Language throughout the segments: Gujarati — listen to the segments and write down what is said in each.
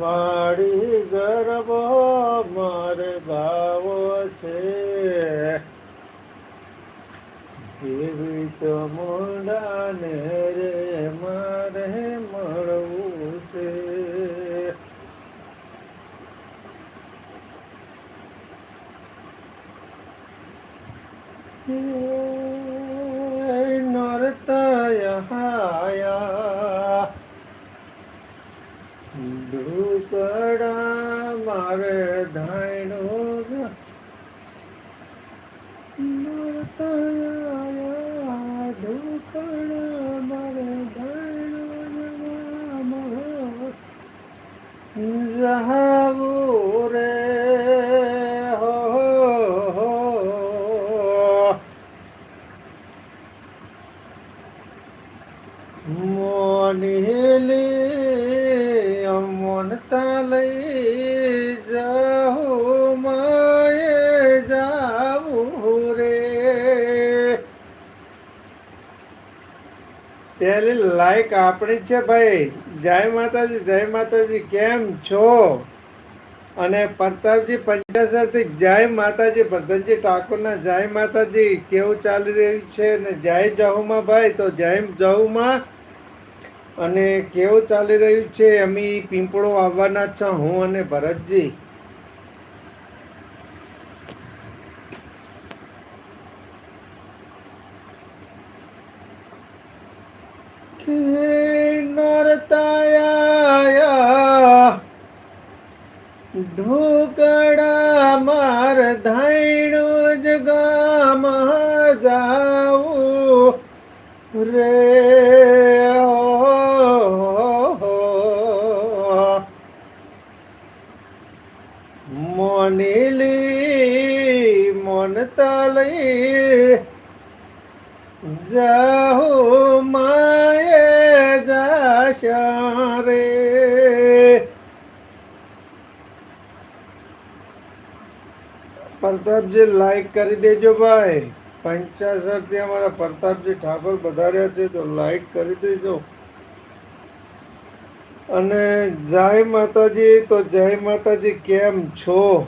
વાડી ગરબો મારે ગાવો છે. એવી તો મુંડાને રે મારે મળવું છે નરતય હાયા ઢુકડા મારે ધાયણો પેલી આપણી છે ભાઈ. જય માતાજી જય માતાજી, કેમ છો? અને પ્રતાપજી પંચાસરથી જય માતાજી ભરતનજી ઠાકોરના જય માતાજી, કેવું ચાલી રહ્યું છે? ને જય જહુમાં ભાઈ, તો જય જહુમાં. અને કેવું ચાલી રહ્યું છે? અમે પીંપળો આવવાના છે, હું અને ભરતજી. કે નરતાયા ઢોકડા માર ધાયણું જ ગામ જાવું રે પ્રતાપજી લાઈક કરી દેજો ભાઈ. પંચાસરથી અમારા પ્રતાપજી ઠાકોર વધાર્યા છે, તો લાઈક કરી દેજો. અને જય માતાજી, તો જય માતાજી, કેમ છો?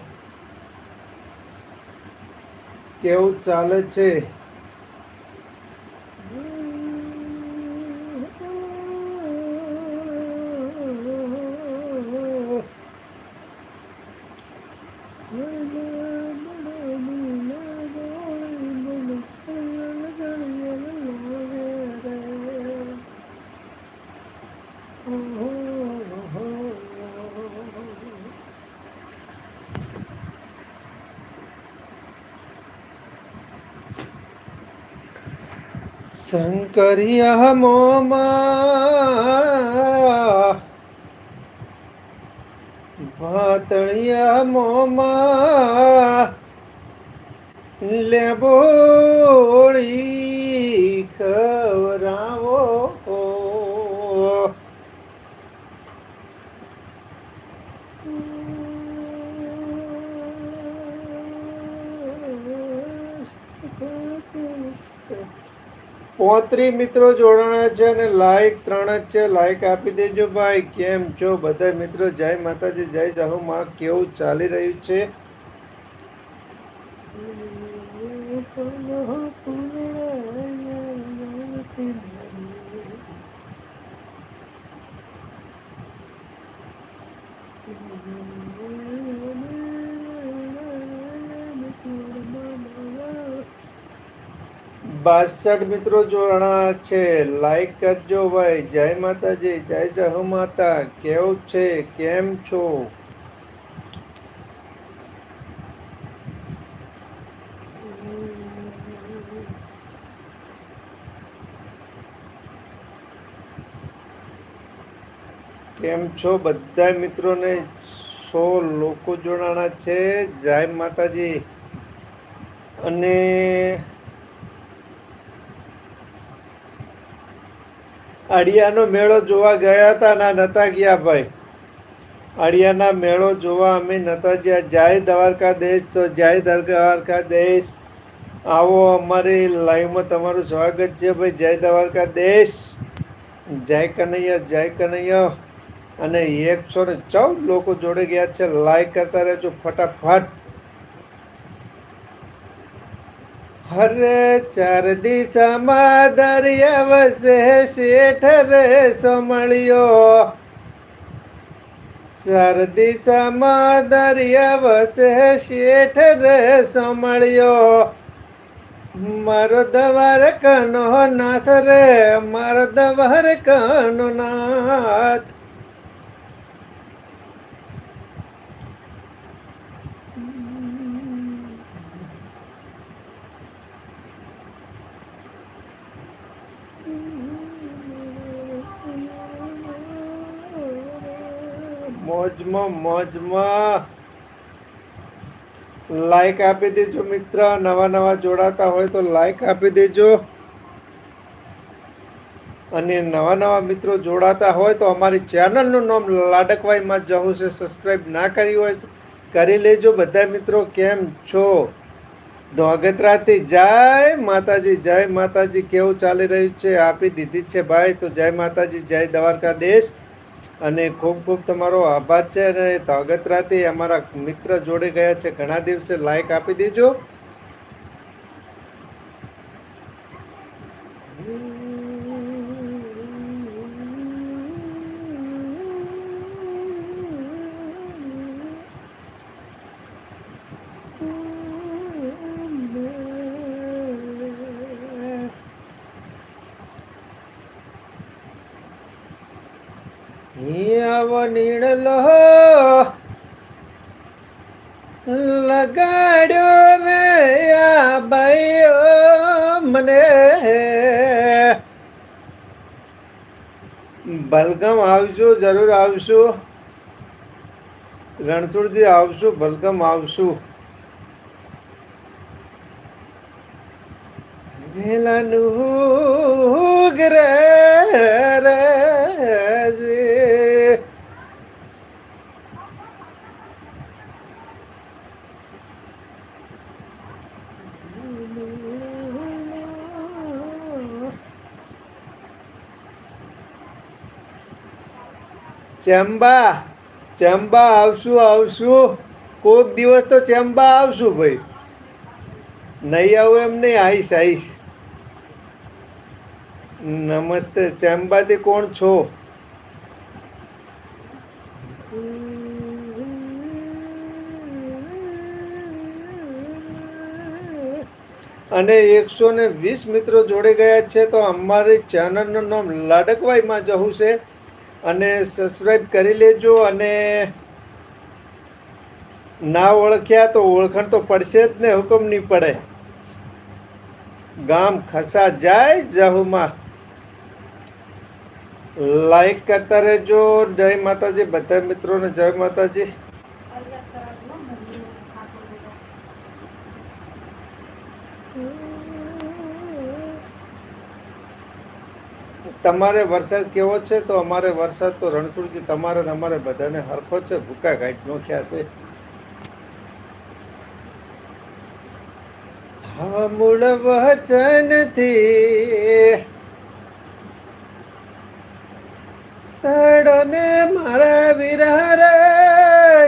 કેવું ચાલે છે? શંકરિયા મોમાં. ભાતણી મોમાં. લેબોળી ખવરાવો પોત્રી મિત્રો જોડાણા છે અને લાઈક ત્રણ જ છે. લાઈક આપી દેજો ભાઈ. કેમ છો? બધા મિત્રો, જય માતાજી, જય જાહુ માં. કેવું ચાલી રહ્યું છે? બાસઠ મિત્રો જોડાણા છે. લાઈક કરજો ભાઈ. જય માતાજી. જય જહુ માતા. કેવું છે? કેમ છો? કેમ છો? બધા મિત્રોને સો લોકો જોડાણા છે. જય માતાજી. અને અડિયાનો મેળો જોવા ગયા હતા ના નતા ગયા ભાઈ. અડિયાના મેળો જોવા અમે નતા ગયા. દ્વારકા દેશ તો જય દ્વારકાધીશ. આવો અમારી લાઈવમાં તમારું સ્વાગત છે ભાઈ. જય દ્વારકા દેશ જય કનૈયા જય કનૈયા. અને એકસો ને ચૌદ લોકો જોડે ગયા છે. લાઈક કરતા રહેજો ફટાફટ. હરે ચાર દિશામાં દરિયા વસે શેઠ રે સોમળિયો. ચાર દિશામાં દરિયા વસે શેઠ રે સોમળિયો. મારો દવાર કનો નાથ રે, મારો દવાર કનો નાથ. મોજમાં મોજમાં. લાઈક આપી દેજો મિત્ર, નવા નવા જોડાતા હોય તો લાઈક આપી દેજો. અને નવા નવા મિત્રો જોડાતા હોય તો અમારી ચેનલનું નામ લાડકવાઈમાં જવું છે. સબસ્ક્રાઈબ ના કરી હોય તો કરી લેજો. બધા મિત્રો કેમ છો? ધોગતરાથી જય માતાજી જય માતાજી. કેવું ચાલી રહ્યું છે? આપી દીધી છે ભાઈ. તો જય માતાજી, જય દ્વારકા દેશ અને ખૂબ ખૂબ તમારો આભાર છે અને ધોગત્રાથી અમારા મિત્ર જોડે ગયા છે. ઘણા દિવસે લાઈક આપી દેજો. બલગમ આવજો જરૂર આવશું. રણછોડજી આવશું બલગમ આવશું. વેલાનું ગરે રે જી. ચેમ્બા ચેમ્બા આવશું આવશું. કોઈક દિવસ તો ચેમ્બા આવશું ભાઈ. નહીં આવું એમ નહીં આવીશ આવીશ નમસ્તે ચેમ્બાથી કોણ છો? અને એકસો ને વીસ મિત્રો જોડે ગયા છે, તો અમારી ચેનલનું નામ લાડકવાઈમાં જવું છે. અને સબસ્ક્રાઈબ કરી લેજો અને ના ઓળખ્યા તો ઓળખણ તો પડશે જ ને, હુકમ નહીં પડે. ગામ ખસા જાય જહુમાં. લાઈક કરતા રહેજો. જય માતાજી. બધા મિત્રોને જય માતાજી. તમારે વરસાદ કેવો છે? તો અમારે વરસાદ તો રણછોડજી તમારે ને અમારે બધાને હરખો છે. ભૂકા ઘાટ નોખ્યા છે. હા મૂળ વચનથી સડોને મારા વિરહર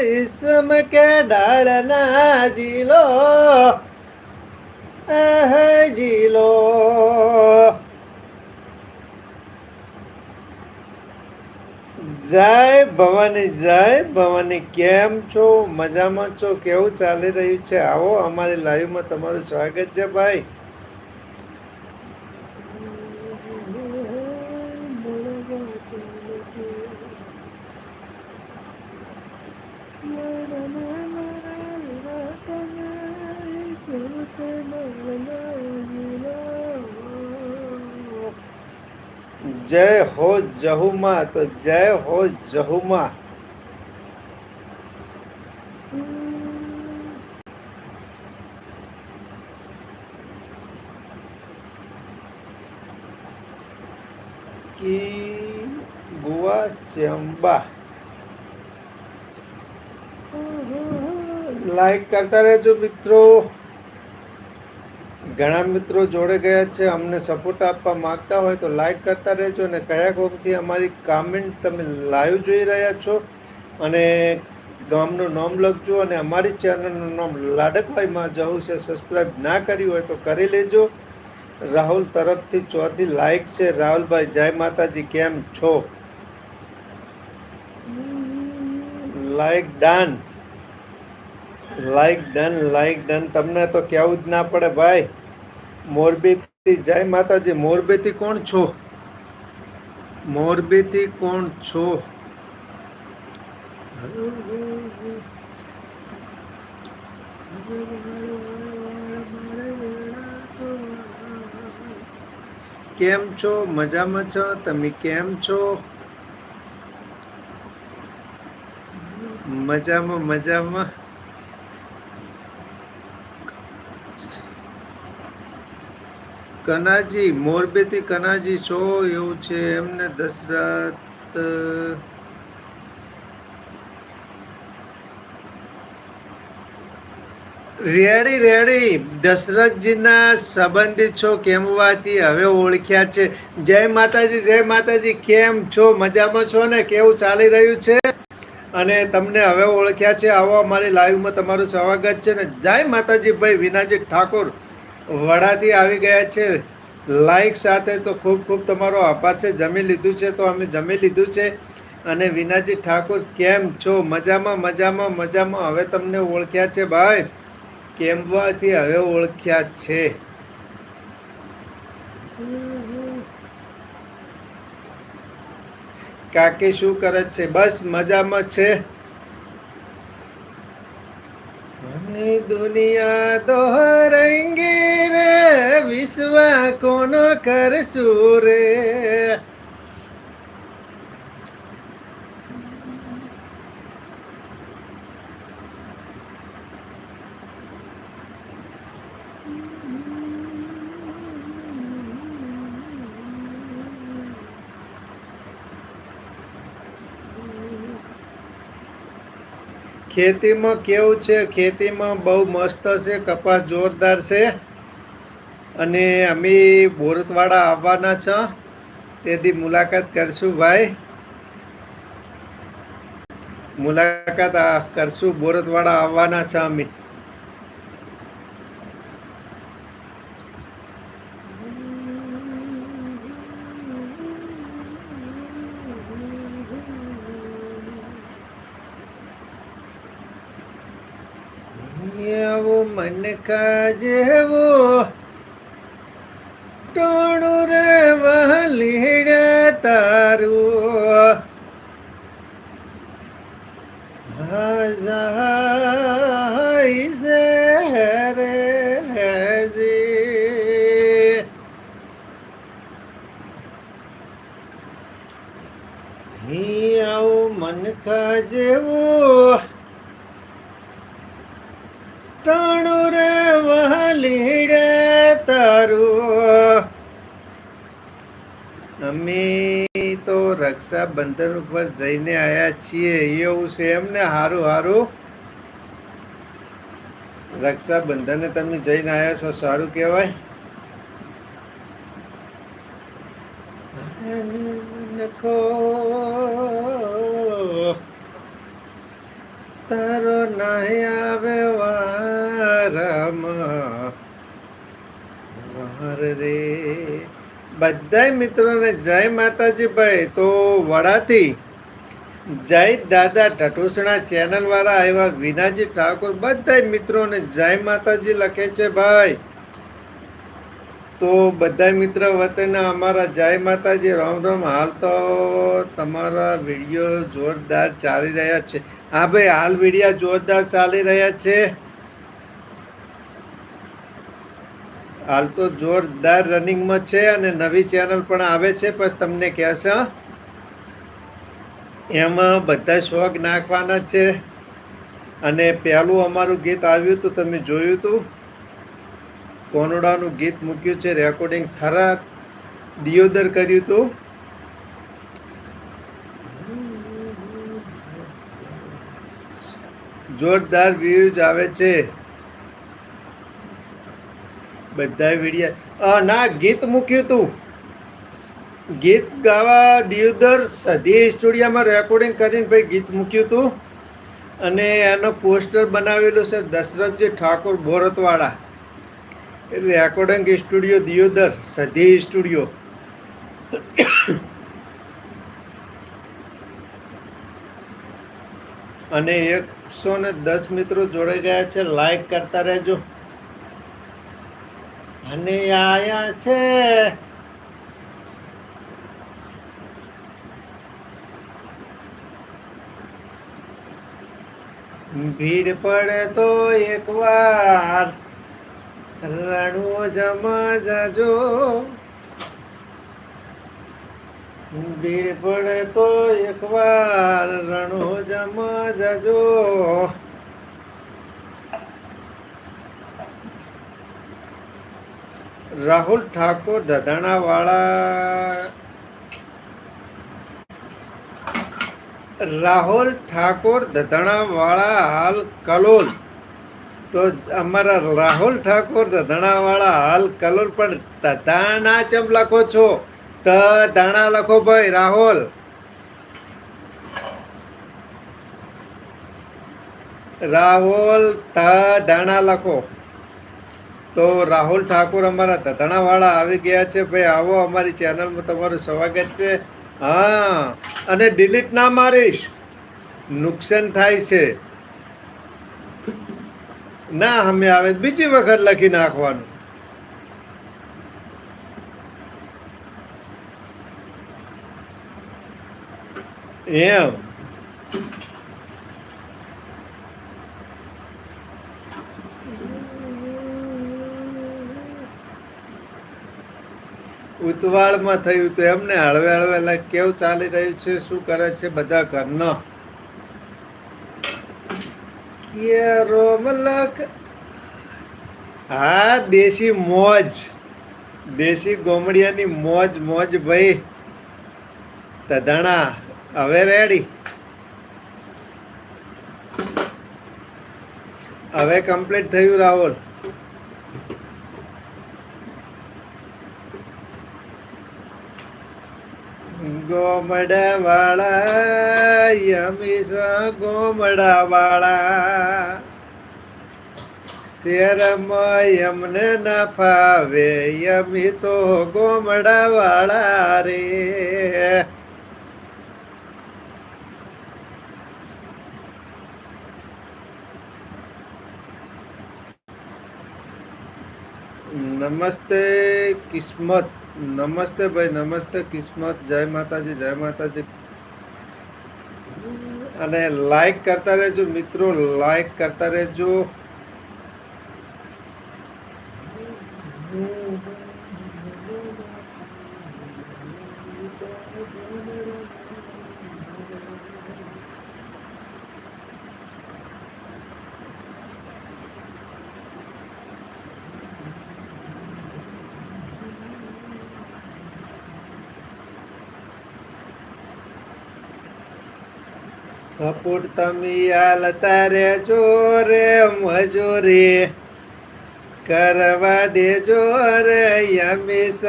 ઈસમ કે ડાળના જીલો જીલો જય ભવાની જય ભવાની. કેમ છો? મજામાં છો? કેવું ચાલી રહ્યું છે? આવો અમારી લાઈવમાં તમારું સ્વાગત છે ભાઈ. હો જહુમાં તો જય હો જહુમાં. કી ગુવા ચંબા. લાઈક કરતા રહેજો મિત્રો. ઘણા મિત્રો જોડે ગયા છે, અમને સપોર્ટ આપવા માગતા હોય તો લાઈક કરતા રહેજો અને કયા કોમથી અમારી કામેન્ટ તમે લાઈવ જોઈ રહ્યા છો અને ગામનું નામ લખજો અને અમારી ચેનલનું નામ લાડકભાઈમાં જવું છે સબસ્ક્રાઈબ ના કરી હોય તો કરી લેજો. રાહુલ તરફથી ચોથી લાઈક છે. રાહુલભાઈ, જય માતાજી, કેમ છો? Like done like done like done તમને તો કહેવું જ ના પડે ભાઈ. મોરબીથી. જય માતાજી, મોરબીથી કોણ છો? મોરબીથી કોણ છો? કેમ છો? મજામાં છો? તમે કેમ છો? મજામાં મજામાં. કનાજી, મોરબીથી કનાજી છો એવું છે? એમને દશરથ રેડી રેડી. દશરથજીના સંબંધિત છો કેમવાથી હવે ઓળખ્યા છે. જય માતાજી જય માતાજી. કેમ છો? મજામાં છો ને? કેવું ચાલી રહ્યું છે? અને તમને હવે ઓળખ્યા છે, આવો અમારી લાઈવમાં તમારું સ્વાગત છે ને? જય માતાજી ભાઈ વિનાજી ઠાકોર. વડાથી આવી ગયા છે. લાઈક સાથે તો ખૂબ ખૂબ તમારો આભાર છે. જમી લીધું છે તો અમે જમી લીધું છે. અને વિનાજી ઠાકોર, કેમ છો? મજામાં મજામાં મજામાં. હવે તમને ઓળખ્યા છે ભાઈ. કેમવાથી હવે ઓળખ્યા છે? કાકી શું કરે છે? બસ મજામાં છે. અને દુનિયા દોહરેંગે રે વિશ્વ કોનો કરશું રે ખેતીમાં કેવું છે? ખેતીમાં બહુ મસ્ત છે, કપાસ જોરદાર છે. અને અમે બોરતવાડા આવવાના છ. તેથી મુલાકાત કરશું ભાઈ. મુલાકાત કરશું બોરતવાડા આવવાના છ અમે આવો મન જેવો ટોણું રે વહલીડે તારું. મન કા રે જી આવું મન કાજેવું ટાણું વહલીડે તારું. અમે તો રક્ષાબંધન ઉપર જઈને આવ્યા છીએ. એવું છે એમને હારું હારું. રક્ષાબંધને તમે જઈને આવ્યા છો, સારું કહેવાય. તારો નાહી આવે વારામાં. વાર રે. બધાય મિત્રોને જય માતાજી ભાઈ. તો વડાથી જય દાદા ઠઠુસણા ચેનલ વાળા આવ્યા વિનાજી ઠાકોર. બધાય મિત્રોને જય માતાજી લખે છે ભાઈ. તો બધા મિત્ર વતને અમારા જય માતાજી રામ રામ હાલ તો તમારા વીડિયો જોરદાર ચાલી રહ્યા છે. હા ભાઈ, હાલ વિડીયા જોરદાર ચાલી રહ્યા છે. હાલ તો જોરદાર રનિંગમાં છે અને નવી ચેનલ પણ આવે છે, બસ તમને કહેશે એમાં બધા શોખ નાખવાના છે. અને પહેલું અમારું ગીત આવ્યું હતું, તમે જોયું હતું. કોનોડાનું ગીત મૂક્યું છે, રેકોર્ડિંગ ખરા દિયોદર કર્યું હતું. જોરદાર વ્યૂઝ આવે છે. બધા વિડિયા. ના, ગીત મૂક્યું તું. ગીત ગાવા દિયોદર સધી સ્ટુડિયોમાં રેકોર્ડિંગ કરીને ભાઈ ગીત મૂક્યું તું. અને એનો પોસ્ટર બનાવેલું છે દશરથજી ઠાકોર બોરતવાળા. રેકોર્ડિંગ સ્ટુડિયો દિયોદર સધી સ્ટુડિયો અને એકસો ને દસ મિત્રો જોડાઈ ગયા છે લાઈક કરતા રહેજો. અને આયા છે. ભીડ પડે તો એકવાર રણવો જમા જજો ભીડ પડે તો એકવાર રણો જમા જાજો રાહુલ ઠાકોર દધાણા વાળા રાહુલ ઠાકોર દધાણા વાળા હાલ કલોલ. તો અમારા રાહુલ ઠાકોર દધાણા વાળા હાલ કલોલ, પણ દધાણા ચમ લખો છો? ત ધાણા લખો ભાઈ, રાહુલ. રાહુલ ત ધાણા લખો. તો રાહુલ ઠાકોર અમારા તધણાવાળા આવી ગયા છે. ભાઈ, આવો અમારી ચેનલમાં તમારું સ્વાગત છે. હા, અને ડિલીટ ના મારીશ. નુકસાન થાય છે. ના, અમે આવે બીજી વખત લખી નાખવાનું. એમ. ઉતવાળમાં થયું તો એમને હળવે હળવે કેવું ચાલી રહ્યું છે? શું કરે છે બધા ઘરનો? હા, દેશી મોજ. દેશી ગોમડિયાની મોજ મોજ ભાઈ. તધાણા, હવે રેડી હવે કમ્પ્લીટ થયું, રાહુલ. ગોમડા વાળા યમીસ ગોમડા વાળા શેરમાં યમને ના ફાવે યમી તો ગોમડા વાળા રે નમસ્તે કિસ્મત નમસ્તે ભાઈ, નમસ્તે, કિસ્મત, જય માતાજી જય માતાજી. અને લાઈક કરતા રહેજો મિત્રો લાઈક કરતા રહેજો. સપોર્ટ તમે આલતા રહેજો રે મજૂરી કરવા દેજો રે યમીસ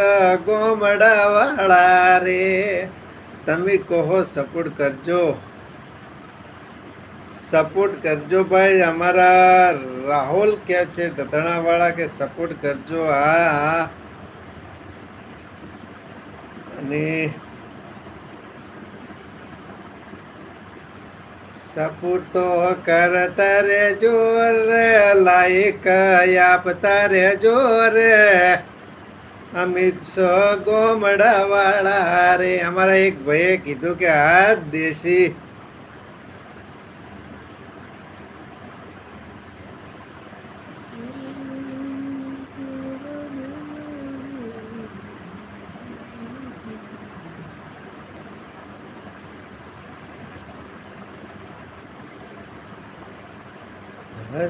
ગોમડા વાળા રે. તમે કહો, સપોર્ટ કરજો. સપોર્ટ કરજો ભાઈ, અમારા રાહુલ કે છે, દધણાવાળા કે સપોર્ટ કરજો. હા હા. અને સપોર્ટ તો કરતા રે લાઈક આપતા રહેજો રે. અમિત શો ગોમડા વાળા રે. અમારા એક ભાઈએ કીધું કે આ દેશી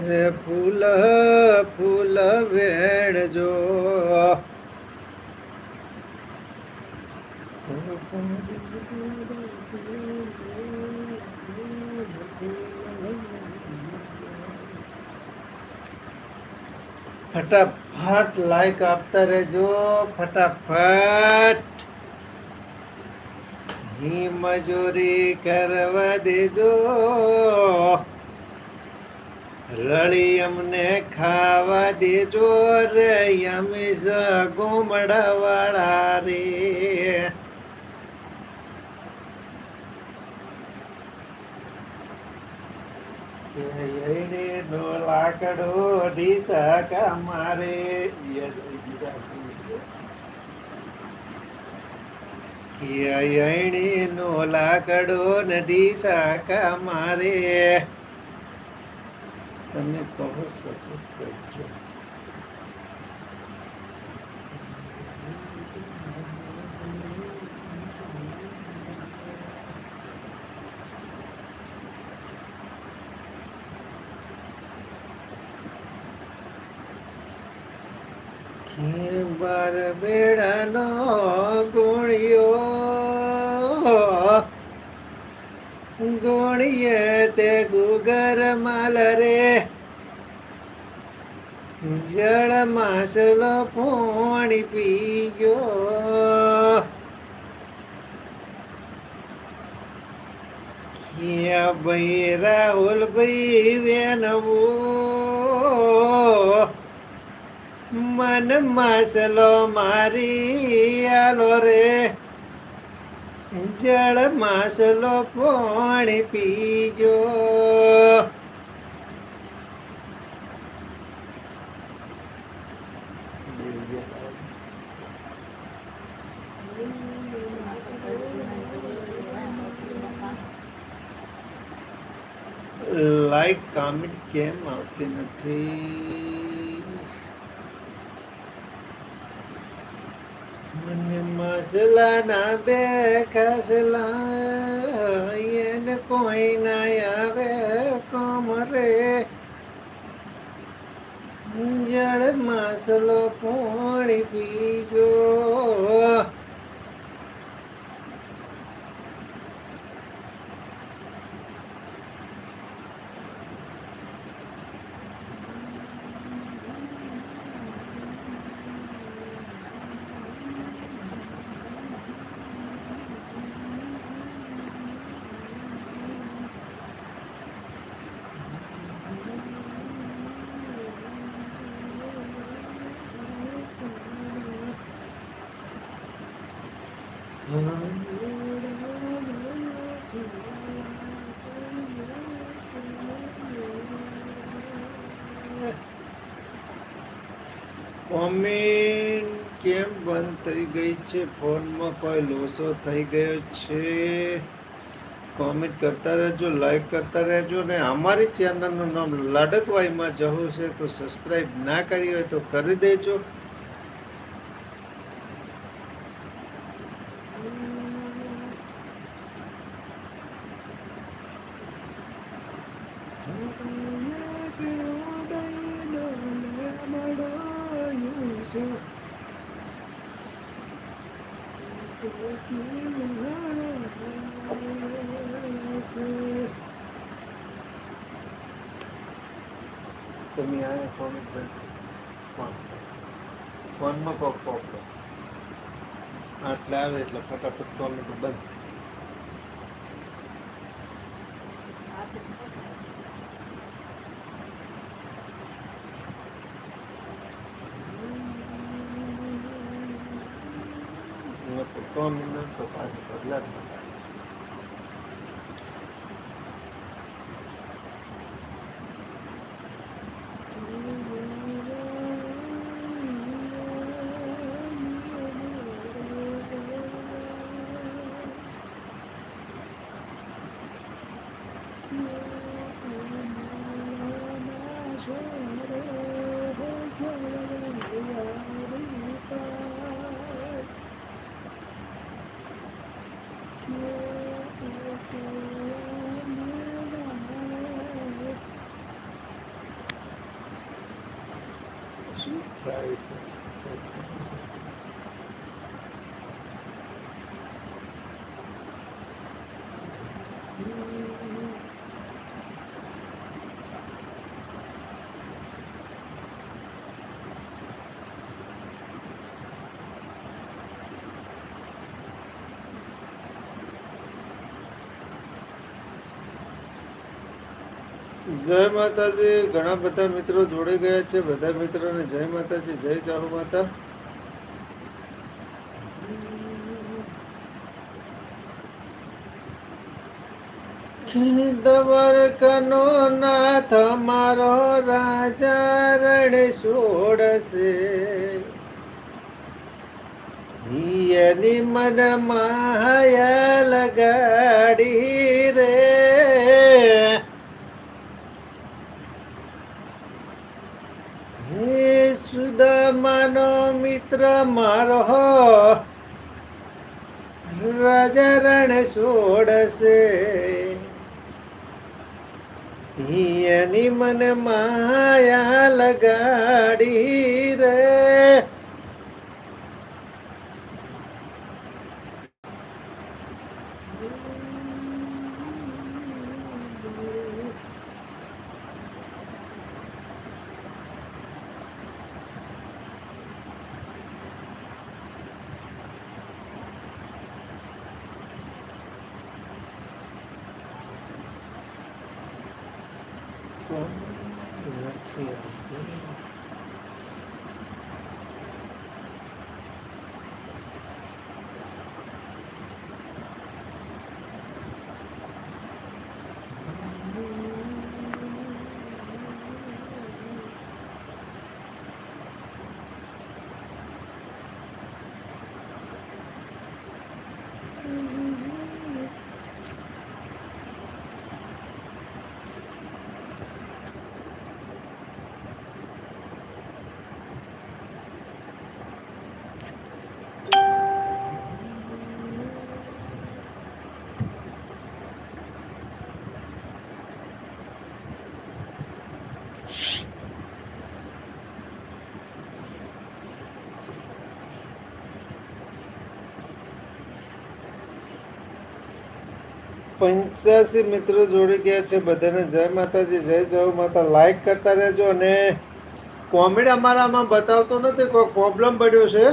અરે ફૂલ ફૂલ વેણજો ફટાફટ લાઈક આપતા રહેજો ફટાફટ હી મજૂરી કરવા દેજો રળી અમને ખાવા દેજો રે અમે ગોમડા વાળા રે. લાકડો ઢીસા મારે અયણી નો લાકડો નદી સાકા મારે તમે કહો સપોર્ટ કરજો બાર બેડાનો ગુણિયો ગુણીએ તે ગુગર મલરે. જળ માસલો પોણી પીજો ભાઈ રાહુલ ભાઈ વેનવો. મન માસલો મારી આલો રે. જળ માસલો પાણી પીજો. લાઈક કામેન્ટ કેમ આવતી નથી? મને મસલા ના બે ખસલા એને કોઈ ના આવે કોમરે જળ માસલો પોણી પીજો. કોમેન્ટ કેમ બંધ થઈ ગઈ છે? ફોનમાં કોઈ લોસો થઈ ગયો છે? કોમેન્ટ કરતા રહેજો લાઈક કરતા રહેજો ને અમારી ચેનલનું નામ લાડકવાઈમાં જવું છે તો સબસ્ક્રાઈબ ના કરી હોય તો કરી દેજો. તમે આ કોમેન્ટ બંધ ફોનમાં કોક કોક આટલા આવે એટલે ફટાફટ કોમેન્ટ બંધ. શું થાય છે જય માતાજી. ઘણા બધા મિત્રો જોડે ગયા છે. બધા મિત્રોને જય માતાજી, જય ચાહુ માતા. દ્વારકાનો નાથ મારો રાજા રણ છોડશે એની મન માયા લગાડી રે હે સુદામાનો મિત્ર મારો. રાજા રણ છોડશે. હિયની મન માયા લગાડી રે. નથી આવતી. પંચ્યાસી મિત્રો જોડી ગયા છે બધાને જય માતાજી, જય જય માતા. લાઈક કરતા રહેજો અને કોમેડી અમારામાં બતાવતો નથી, કોઈ પ્રોબ્લેમ પડ્યો છે?